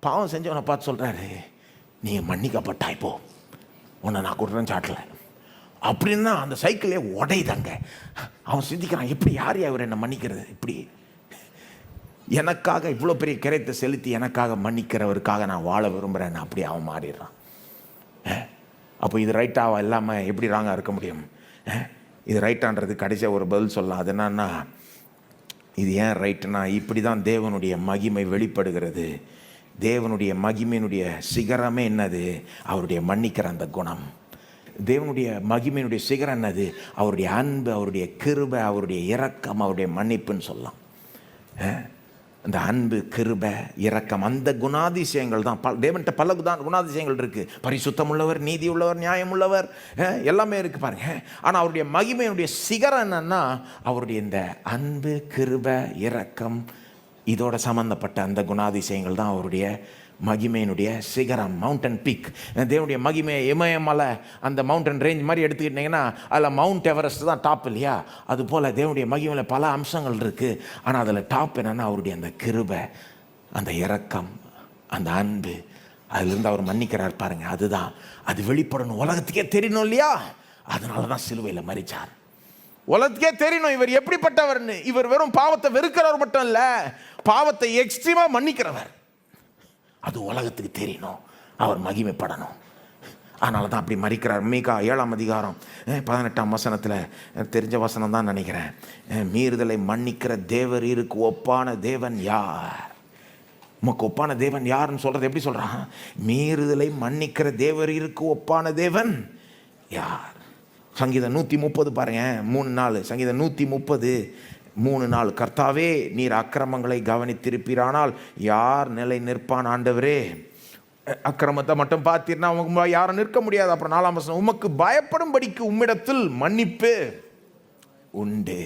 பாவம் செஞ்சவனை பார்த்து சொல்கிறாரு நீ மன்னிக்கப்பட்டாய் போ. உன்னை நான் குற்றம் சாட்டலை. அப்படின்னா அந்த சைக்கிளே உடையுதாங்க. அவன் சிந்திக்கிறான் எப்படி யார் அவர் என்னை மன்னிக்கிறது? இப்படி. எனக்காக இவ்வளோ பெரிய கிரைத்தை செலுத்தி எனக்காக மன்னிக்கிறவருக்காக நான் வாழ விரும்புகிறேன்னு அப்படி அவன் மாறிடுறான். அப்போ இது ரைட்டாக இல்லாமல் எப்படி ராங்காக இருக்க முடியும்? இது ரைட்டான்றது கடைசியாக ஒரு பதில் சொல்லலாம். அது என்னன்னா இது ஏன் ரைட்டுனா இப்படி தான் தேவனுடைய மகிமை வெளிப்படுகிறது. தேவனுடைய மகிமையினுடைய சிகரமே என்னது? அவருடைய மன்னிக்கிற அந்த குணம். தேவனுடைய மகிமையினுடைய சிகரம் என்னது? அவருடைய அன்பு அவருடைய கிருபை அவருடைய இரக்கம் அவருடைய மன்னிப்புன்னு சொல்லலாம். அஹ், அந்த அன்பு கிருபை இரக்கம் அந்த குணாதிசயங்கள் தான். பல தேவன்கிட்ட பல குதான் குணாதிசயங்கள் இருக்குது பரிசுத்தம் உள்ளவர் நீதி உள்ளவர் நியாயம் உள்ளவர் எல்லாமே இருக்குது பாருங்க. ஆனால் அவருடைய மகிமையினுடைய சிகரம் என்னன்னா அவருடைய இந்த அன்பு கிருபை இரக்கம் இதோட சம்மந்தப்பட்ட அந்த குணாதிசயங்கள் தான் அவருடைய மகிமையினுடைய சிகரம் மவுண்டன் பீக் தேவனுடைய மகிமை இமயமலை அந்த மவுண்டன் ரேஞ்ச் மாதிரி எடுத்துக்கிட்டிங்கன்னா அதில் மவுண்ட் எவரெஸ்ட் தான் டாப் இல்லையா? அது போல் தேவனுடைய மகிமையில் பல அம்சங்கள் இருக்குது ஆனால் அதில் டாப் என்னென்னா அவருடைய அந்த கிருபை அந்த இரக்கம் அந்த அன்பு. அதுலேருந்து அவர் மன்னிக்கிறார் பாருங்க அதுதான். அது வெளிப்படணும். உலகத்துக்கே தெரியணும் இல்லையா? அதனால தான் சிலுவையில் மறிச்சார் உலகத்துக்கே தெரியணும் இவர் எப்படிப்பட்டவர்னு. இவர் வெறும் பாவத்தை வெறுக்கிறவர் மட்டும் இல்லை பாவத்தை எக்ஸ்ட்ரீமா மன்னிக்கிறவர். அது உலகத்துக்கு தெரியணும். அவர் மகிமைப்படணும். அதனால தான் அப்படி மறிக்கிறார். மீகா ஏழாம் அதிகாரம் பதினெட்டாம் வசனத்தில் தெரிஞ்ச வசனம் தான் நினைக்கிறேன். மீறுதலை மன்னிக்கிற தேவர் இருக்கு. ஒப்பான தேவன் யார்? உமக்கு ஒப்பான தேவன் யாருன்னு சொல்கிறது எப்படி சொல்கிறான் மீறுதலை மன்னிக்கிற தேவர் இருக்கு. ஒப்பான தேவன் யார்? சங்கீதம் நூற்றி முப்பது பாருங்க. மூணு நாள் சங்கீதம் நூற்றி முப்பது. மூணு நாள். கர்த்தாவே நீர் அக்கிரமங்களை கவனித்திருப்பீரானால் யார் நிலை நிற்பான் ஆண்டவரே? அக்கிரமத்தை மட்டும் பார்த்தீர்னா அவங்க யாரும் நிற்க முடியாது. அப்புறம் நாலாம் வசனம் உமக்கு பயப்படும்படிக்கு உம்மிடத்தில் மன்னிப்பு உண்டு.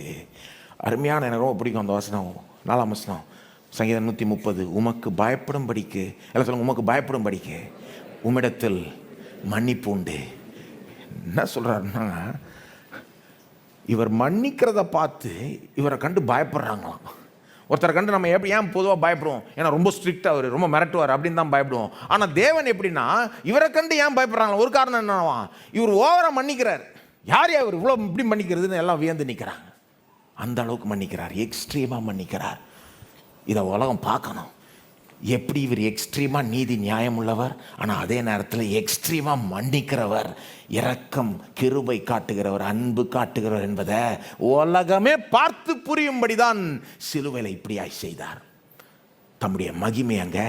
அருமையான எனக்கு ரொம்ப பிடிக்கும் அந்த வசனம் நாலாம் வசனம். சங்கீதம் நூற்றி முப்பது உமக்கு பயப்படும்படிக்கு எல்லாம் சொல்லுங்க உமக்கு பயப்படும்படிக்கு உம்மிடத்தில் மன்னிப்பு உண்டு. என்ன சொல்கிறாருன்னா இவர் மன்னிக்கிறத பார்த்து இவரை கண்டு பயப்படுறாங்களாம். ஒருத்தரை கண்டு நம்ம எப்படி ஏன் பொதுவாக பயப்படுவோம்? ஏன்னா ரொம்ப ஸ்ட்ரிக்டாக அவர் ரொம்ப மிரட்டுவார் அப்படின்னு தான் பயப்படுவோம். ஆனால் தேவன் எப்படின்னா இவரை கண்டு ஏன் பயப்படுறாங்களா ஒரு காரணம் என்னவா இவர் ஓவராக மன்னிக்கிறார். யார் யா இவர் இவ்வளோ இப்படி மன்னிக்கிறதுன்னு எல்லாம் வியந்து நிற்கிறாங்க அந்த அளவுக்கு மன்னிக்கிறார் எக்ஸ்ட்ரீமாக மன்னிக்கிறார். இதை உலகம் பார்க்கணும். எப்படி இவர் எக்ஸ்ட்ரீமாக நீதி நியாயம் உள்ளவர்? ஆனால் அதே நேரத்தில் எக்ஸ்ட்ரீமாக மன்னிக்கிறவர் இரக்கம் கிருபை காட்டுகிறவர் அன்பு காட்டுகிறவர் என்பதை உலகமே பார்த்து புரியும்படி தான் சிலுவையில் இப்படியாய் செய்தார். தம்முடைய மகிமை அங்கே